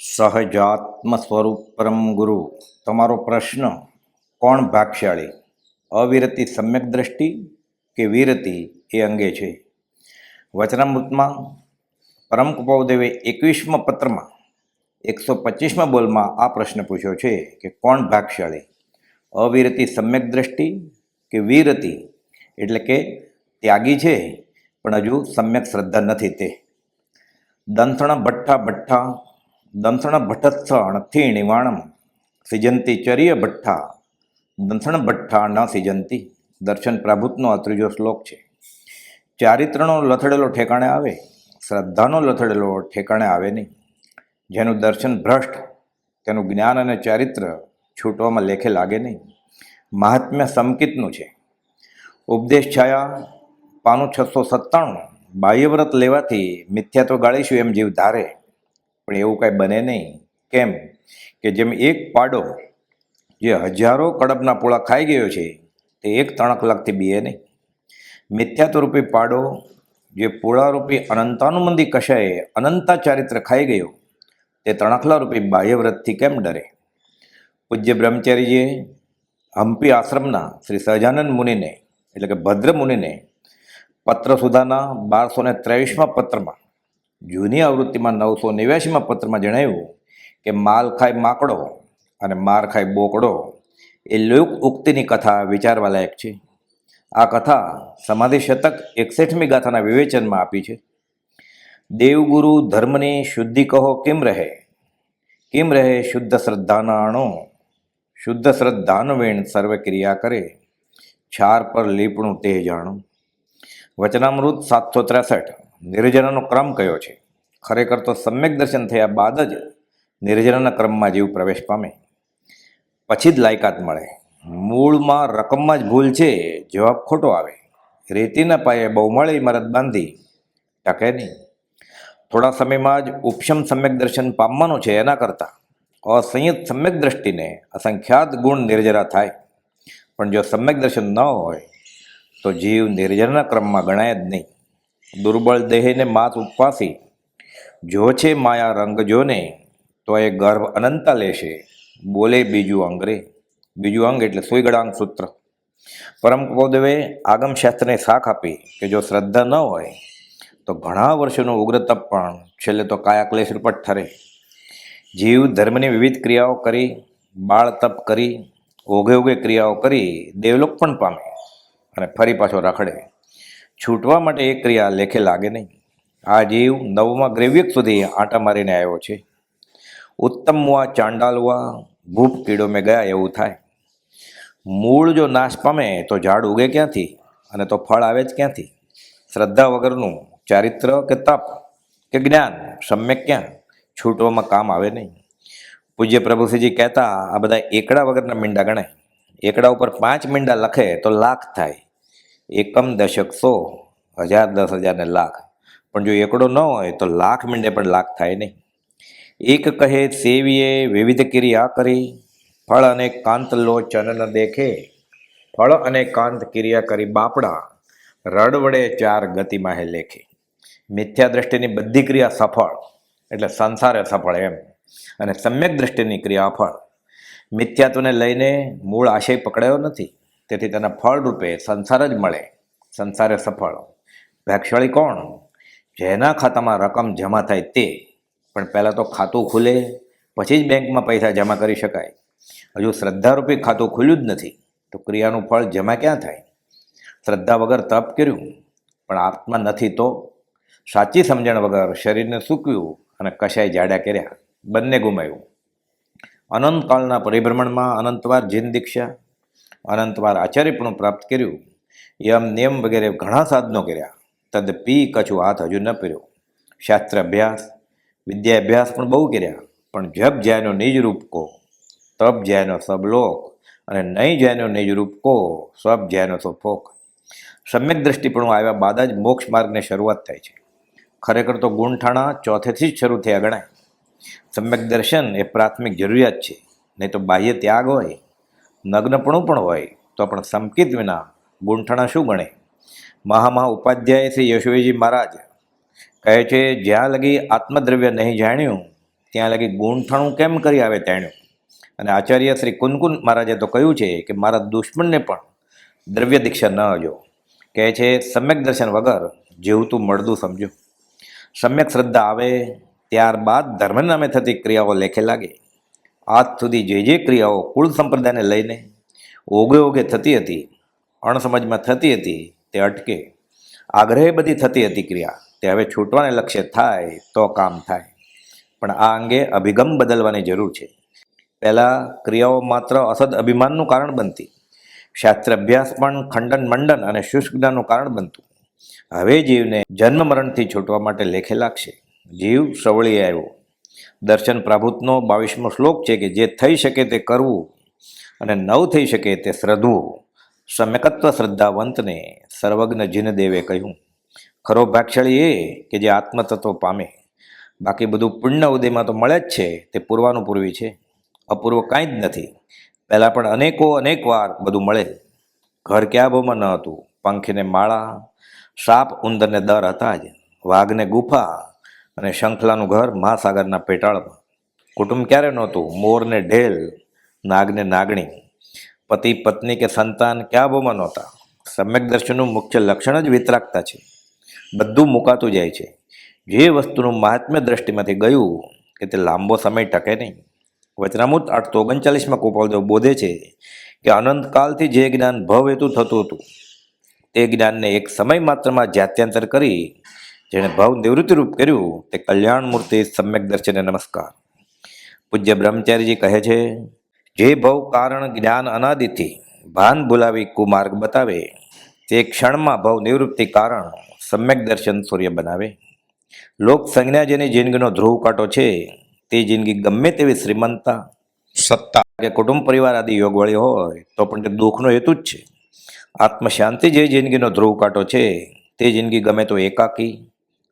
સહજાત્મ સ્વરૂપ પરમ ગુરુ. તમારો પ્રશ્ન, કોણ ભાગશાળી? અવિરતિ સમ્યક દ્રષ્ટિ કે વિરતિ એ અંગે છે? વચનામૃતમાં, પરમ કુપાવદેવે એકવીસમાં પત્રમાં, એકસો પચીસમાં બોલમાં આ પ્રશ્ન પૂછ્યો છે કે કોણ ભાગશાળી? અવિરતિ સમ્યક દ્રષ્ટિ કે વિરતિ? એટલે કે ત્યાગી છે, પણ હજુ સમ્યક શ્રદ્ધા નથી તે. દંથણ, ભઠ્ઠા ભઠ્ઠા દંથણ ભટ્ટસ્થણથી નિવાણમ સિજંતી ચર્ય ભઠ્ઠા દંથણ ભઠ્ઠા ન સિજંતી. દર્શન પ્રાભુતનો આ ત્રીજો શ્લોક છે. ચારિત્રનો લથડેલો ઠેકાણે આવે, શ્રદ્ધાનો લથડેલો ઠેકાણે આવે નહીં. જેનું દર્શન ભ્રષ્ટ, તેનું જ્ઞાન અને ચારિત્ર છૂટવામાં લેખે લાગે નહીં. મહાત્મ્ય સમકિતનું છે. ઉપદેશ છાયા, પાનું છસો સત્તાણું. બાહ્યવ્રત લેવાથી મિથ્યા તો ગાળીશું એમ જીવ ધારે. પણ એવું કાંઈ બને નહીં. કેમ? કે જેમ એક પાડો જે હજારો કડપના પોળા ખાઈ ગયો છે, તે એક તણકલાકથી બીએ નહીં. મિથ્યાત્વરૂપી પાડો જે પોળારૂપી અનંતાનુમંદી કશાએ અનંતા ચારિત્ર ખાઈ ગયો, તે તણખલારૂપી બાહ્યવ્રતથી કેમ ડરે? પૂજ્ય બ્રહ્મચારીજીએ હમ્પી આશ્રમના શ્રી સહજાનંદ મુનિને, એટલે કે ભદ્ર મુનિને પત્ર સુધાના બારસો ને ત્રેવીસમાં પત્રમાં જૂની આવૃત્તિમાં નવસો નેવ્યાસીમાં પત્રમાં જણાવ્યું કે માલ ખાય માકડો અને માર ખાય બોકડો એ લોક ઉક્તિની કથા વિચારવા લાયક છે. આ કથા સમાધિ શતક એકસઠમી ગાથાના વિવેચનમાં આપી છે. દેવગુરુ ધર્મની શુદ્ધિ કહો કેમ રહે? કેમ રહે શુદ્ધ શ્રદ્ધાનાણો? શુદ્ધ શ્રદ્ધાનવેણ સર્વ ક્રિયા કરે. છાર પર લીપણું તે જાણો. વચનામૃત સાતસો ત્રેસઠ. નિર્જનાનો ક્રમ કયો છે? ખરેખર તો સમ્યક દર્શન થયા બાદ જ નિર્જનાના ક્રમમાં જીવ પ્રવેશ પામે. પછી જ લાયકાત મળે. મૂળમાં રકમમાં જ ભૂલ છે, જવાબ ખોટો આવે. રેતીના પાયે બહુમાળી ઇમારત બાંધી ટકે નહીં. થોડા સમયમાં જ ઉપશમ સમ્યક દર્શન પામવાનું છે એના કરતાં. અસંયત સમ્યક દ્રષ્ટિને અસંખ્યાત ગુણ નિર્જરા થાય. પણ જો સમ્યક દર્શન ન હોય, તો જીવ નિર્જરના ક્રમમાં ગણાય જ નહીં. દુર્બળ દેહને માત ઉપવાસી. જો છે માયા રંગ જોને તો એ ગર્ભ અનંતા લેશે. બોલે બીજું અંગ રે. બીજું અંગ એટલે સુઈગળાંગ સૂત્ર. પરમ કપોદેવે આગમ શાસ્ત્રને સાખ આપી કે જો શ્રદ્ધા ન હોય, તો ઘણા વર્ષોનું ઉગ્ર તપ પણ છેલ્લે તો કાયાક્લેશ જ ઠરે. જીવ ધર્મની વિવિધ ક્રિયાઓ કરી બાળ તપ કરી, ઓઘે ઓઘે ક્રિયાઓ કરી દેવલોક પણ પામે અને ફરી પાછો રખડે. છૂટવા માટે એ ક્રિયા લેખે લાગે નહીં. આ જીવ નવમાં ગ્રેવ્યક સુધી આંટા મારીને આવ્યો છે. ઉત્તમ મુઆ ચાંડાલવા, ભૂપ કીડો મેં ગયા એવું થાય. મૂળ જો નાશ પામે તો ઝાડ ઉગે ક્યાંથી? અને તો ફળ આવે જ ક્યાંથી? શ્રદ્ધા વગરનું ચારિત્ર કે તપ કે જ્ઞાન સમ્યક ક્યાં? છૂટવામાં કામ આવે નહીં. પૂજ્ય પ્રભુશ્રીજી કહેતા, આ બધા એકડા વગરના મીંડા ગણાય. એકડા ઉપર પાંચ મીંડા લખે તો લાખ થાય. એકમ દશક સો, હજાર, દસ હજાર ને લાખ. પણ જો એકડો ન હોય તો લાખ મીંડે પણ લાખ થાય નહીં. એક કહે, સેવીએ વિવિધ ક્રિયા કરી. ફળ અને કાંત લો ચનન દેખે. ફળ અને કાંત ક્રિયા કરી બાપડા. રડ વડે ચાર ગતિમાં હે લેખે. મિથ્યા દ્રષ્ટિની બધી ક્રિયા સફળ, એટલે સંસારે સફળ એમ. અને સમ્યક દ્રષ્ટિની ક્રિયા અફળ. મિથ્યાત્વને લઈને મૂળ આશય પકડાયો નથી. તેથી તેના ફળરૂપે સંસાર જ મળે. સંસારે સફળ. ભાગશાળી કોણ? જેના ખાતામાં રકમ જમા થાય તે. પણ પહેલાં તો ખાતું ખુલે, પછી જ બેંકમાં પૈસા જમા કરી શકાય. હજુ શ્રદ્ધારૂપી ખાતું ખુલ્યું જ નથી. તો ક્રિયાનું ફળ જમા ક્યાં થાય? શ્રદ્ધા વગર તપ કર્યું, પણ આત્મા નથી તો? સાચી સમજણ વગર શરીરને સૂકવ્યું અને કશાય જાડા કર્યા. બંને ગુમાયું. અનંતકાળના પરિભ્રમણમાં અનંતવાર જીન દીક્ષા અનંતવાર આચાર્યપણું પ્રાપ્ત કર્યું. યમ નિયમ વગેરે ઘણા સાધનો કર્યા. તદપી કછું હાથ હજુ ન પીર્યો શાસ્ત્ર અભ્યાસ વિદ્યા અભ્યાસ પણ બહુ કર્યા. પણ જપ જ્યાંનો નિજ રૂપ કો, તપ જ્યાનો સબલોક અને નહીં જ્યાંનો નિજ રૂપ કો, સબ જ્યાનો સફોક સમ્યક દ્રષ્ટિપણું આવ્યા બાદ જ મોક્ષ માર્ગની શરૂઆત થાય છે. ખરેખર તો ગુણઠાણા ચોથેથી જ શરૂ થયા ગણાય. સમ્યક દર્શન એ પ્રાથમિક જરૂરિયાત છે. નહીં તો બાહ્ય ત્યાગ હોય. નગ્નપણું પણ હોય, તો પણ સંકિત વિના ગૂંઠણા શું ગણે? મહામહા ઉપાધ્યાય શ્રી યશુવીજી મહારાજ કહે છે, જ્યાં લગી આત્મદ્રવ્ય નહીં જાણ્યું, ત્યાં લગી ગૂંઠણું કેમ કરી આવે તેણ્યું? અને આચાર્ય શ્રી કુનકુન મહારાજે તો કહ્યું છે કે મારા દુશ્મનને પણ દ્રવ્ય દીક્ષા ન હજો કહે છે, સમ્યક દર્શન વગર જીવતું મળદું સમજો સમ્યક શ્રદ્ધા આવે, ત્યારબાદ ધર્મ નામે થતી ક્રિયાઓ લેખે લાગે. આજ સુધી જે જે ક્રિયાઓ કુળ સંપ્રદાયને લઈને ઓગે ઓગે થતી હતી, અણસમજમાં થતી હતી, તે અટકે. આગ્રહે બધી થતી હતી ક્રિયા. તે હવે છૂટવાને લક્ષ્ય થાય તો કામ થાય. પણ આ અંગે અભિગમ બદલવાની જરૂર છે. પહેલાં ક્રિયાઓ માત્ર અસદ અભિમાનનું કારણ બનતી. શાસ્ત્ર અભ્યાસ પણ ખંડન મંડન અને શુષ્ક જ્ઞાનનું કારણ બનતું. હવે જીવને જન્મ મરણથી છૂટવા માટે લેખે લાગશે. જીવ સવળી આવ્યો. દર્શન પ્રાભુતનો બાવીસમો શ્લોક છે કે જે થઈ શકે તે કરવું અને નવ થઈ શકે તે શ્રદ્ધવું. સમ્યકત્વ શ્રદ્ધાવંતને સર્વજ્ઞ જીન દેવે કહ્યું. ખરો ભાગશાળી એ કે જે આત્મતત્વ પામે, બાકી બધું પુણ્ય ઉદયમાં તો મળે જ છે, તે પૂર્વાનું પૂર્વી છે. અપૂર્વ કાંઈ જ નથી. પહેલાં પણ અનેકો અનેક વાર બધું મળે. ઘર ક્યાં ભાવમાં ન હતું. પંખીને માળા, સાપ ઉંદરને દર હતા જ. વાઘને ગુફા અને શંખલાનું ઘર મહાસાગરના પેટાળમાં. કુટુંબ ક્યારે નહોતું? મોરને ઢેલ નાગને નાગણી. પતિ, પત્ની કે સંતાન ક્યાં બોમાં નહોતા? સમ્યક દર્શનનું મુખ્ય લક્ષણ જ વિતરાગતા છે. બધું મુકાતું જાય છે. જે વસ્તુનું મહાત્મ્ય દ્રષ્ટિમાંથી ગયું કે તે લાંબો સમય ટકે નહીં. વચનામૃત આઠસો ઓગણચાલીસમાં ગોપાલદેવ બોધે છે કે અનંતકાલથી જે જ્ઞાન ભવ હેતુ થતું હતું, તે જ્ઞાનને એક સમય માત્રમાં જાત્યાંતર કરી જેણે ભાવ નિવૃત્તિરૂપ કર્યું, તે કલ્યાણ મૂર્તિ સમ્યક દર્શને નમસ્કાર. પૂજ્ય બ્રહ્મચારીજી કહે છે, જે ભવ કારણ જ્ઞાન અનાદિથી ભાન ભૂલાવી કુમાર્ગ બતાવે, તે ક્ષણમાં ભવ નિવૃત્તિ કારણ સમ્યક દર્શન સૂર્ય બનાવે. લોક સંજ્ઞા જેની જિંદગીનો ધ્રુવ કાંટો છે, તે જિંદગી ગમે તેવી શ્રીમંતા સત્તા, કે કુટુંબ પરિવાર આદિ યોગવાળી હોય, તો પણ તે દુઃખનો હેતુ જ છે. આત્મશાંતિ જે જિંદગીનો ધ્રુવ કાંટો છે, તે જિંદગી ગમે તો એકાકી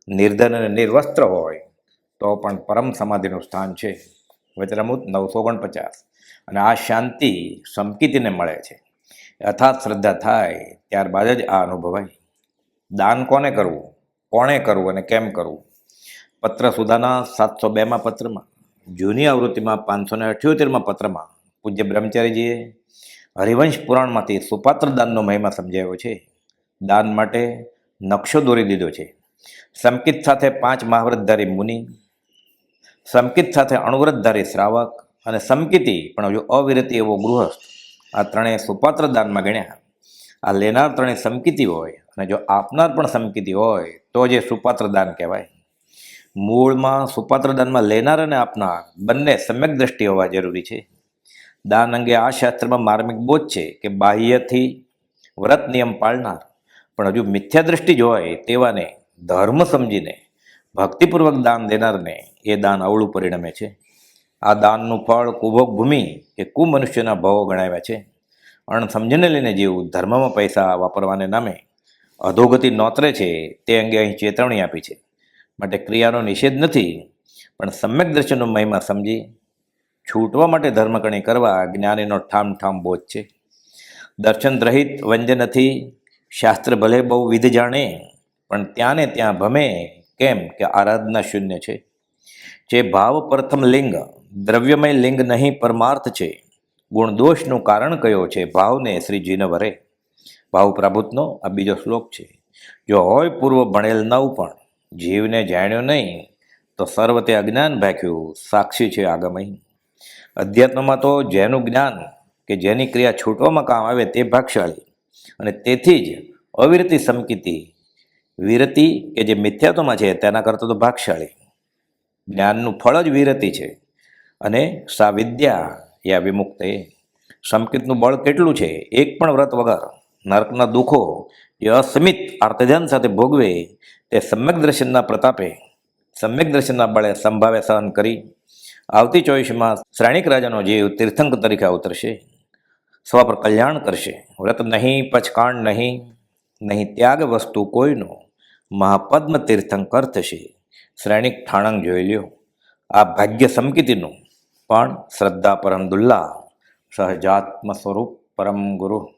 નિર્ધન અને નિર્વસ્ત્ર હોય, તો પણ પરમ સમાધિનું સ્થાન છે. વચરામૃત નવસો ઓગણપચાસ. અને આ શાંતિ સમકીતીને મળે છે. યથાર્થ શ્રદ્ધા થાય, ત્યારબાદ જ આ અનુભવાય. દાન કોને કરવું? કોણે કરવું અને કેમ કરવું? પત્ર સુધાના સાતસો બેમાં પત્રમાં, જૂની આવૃત્તિમાં પાંચસો ને અઠ્યોતેરમાં પત્રમાં પૂજ્ય બ્રહ્મચારીજીએ હરિવંશ પુરાણમાંથી સુપાત્ર દાનનો મહિમા સમજાવ્યો છે. દાન માટે નકશો દોરી દીધો છે. સમકિત સાથે પાંચ મહાવ્રતધારી મુનિ સમકિત સાથે અણુવ્રતધારી શ્રાવક અને સમકિતિ પણ જો અવિરતી એવો ગૃહસ્થ. આ ત્રણેય સુપાત્ર દાનમાં ગણ્યા. આ લેનાર ત્રણેય સમકિતિ હોય અને જો આપનાર પણ સમકિતિ હોય તો જે સુપાત્ર દાન કહેવાય. મૂળમાં સુપાત્ર દાનમાં લેનાર અને આપનાર બંને સમ્યક દ્રષ્ટિ હોવા જરૂરી છે. દાન અંગે આ શાસ્ત્રમાં માર્મિક બોધ છે કે બાહ્યથી વ્રત નિયમ પાળનાર પણ હજુ મિથ્યા દ્રષ્ટિ જ હોય તેવાને ધર્મ સમજીને, ભક્તિપૂર્વક દાન દેનારને એ દાન અવળું પરિણમે છે. આ દાનનું ફળ કુભોગ ભૂમિ એ કુમનુષ્યના ભાવો ગણાવ્યા છે. અણસમજીને લઈને જેવું ધર્મમાં પૈસા વાપરવાને નામે અધોગતિ નોતરે છે, તે અંગે અહીં ચેતવણી આપી છે. માટે ક્રિયાનો નિષેધ નથી, પણ સમ્યક દર્શનનો મહિમા સમજી, છૂટવા માટે ધર્મકણી કરવા જ્ઞાનીનો ઠામ ઠામ બોધ છે. દર્શન રહિત વંજનથી શાસ્ત્ર ભલે બહુ વિધ જાણે પણ ત્યાં ને ત્યાં ભમે કેમ કે આરાધના શૂન્ય છે. જે ભાવ પ્રથમ લિંગ, દ્રવ્યમય લિંગ નહીં પરમાર્થ છે. ગુણદોષનું કારણ કયો છે? ભાવને શ્રીજીને વરે. ભાવ પ્રભુતનો, આ બીજો શ્લોક છે. જો હોય પૂર્વ ભણેલ નવ પણ, જીવને જાણ્યો નહીં, તો સર્વ તે અજ્ઞાન ભાખ્યું, સાક્ષી છે આગમય. અધ્યાત્મમાં તો જેનું જ્ઞાન કે જેની ક્રિયા છૂટવામાં કામ આવે તે ભાગશાળી. અને તેથી જ અવિરતી સમકીતી વિરતિ કે જે મિથ્યાત્વમાં છે તેના કરતાં તો ભાગશાળી. જ્ઞાનનું ફળ જ વિરતિ છે. અને સા વિદ્યા યા વિમુક્ત એ બળ કેટલું છે? એક પણ વ્રત વગર. નરકના દુઃખો એ અસમિત આર્તધ્યાન સાથે ભોગવે. તે સમ્યક દર્શનના પ્રતાપે, સમ્યક દર્શનના બળે સંભાવે સહન કરી. આવતી ચોવીસમાં શ્રેણિક રાજાનો જીવ તીર્થંક તરીકે અવતરશે, સ્વ પર કલ્યાણ કરશે. વ્રત નહીં પચકાંડ નહીં નહીં ત્યાગ વસ્તુ કોઈનો. મહાપદ્મ તીર્થંકર થશે. શ્રેણિક ઠાણંગ જોઈ લ્યો. આ ભાગ્ય સમકીતીનું પણ શ્રદ્ધા પરમ દુલ્લા સહજાત્મ સ્વરૂપ પરમ ગુરુ.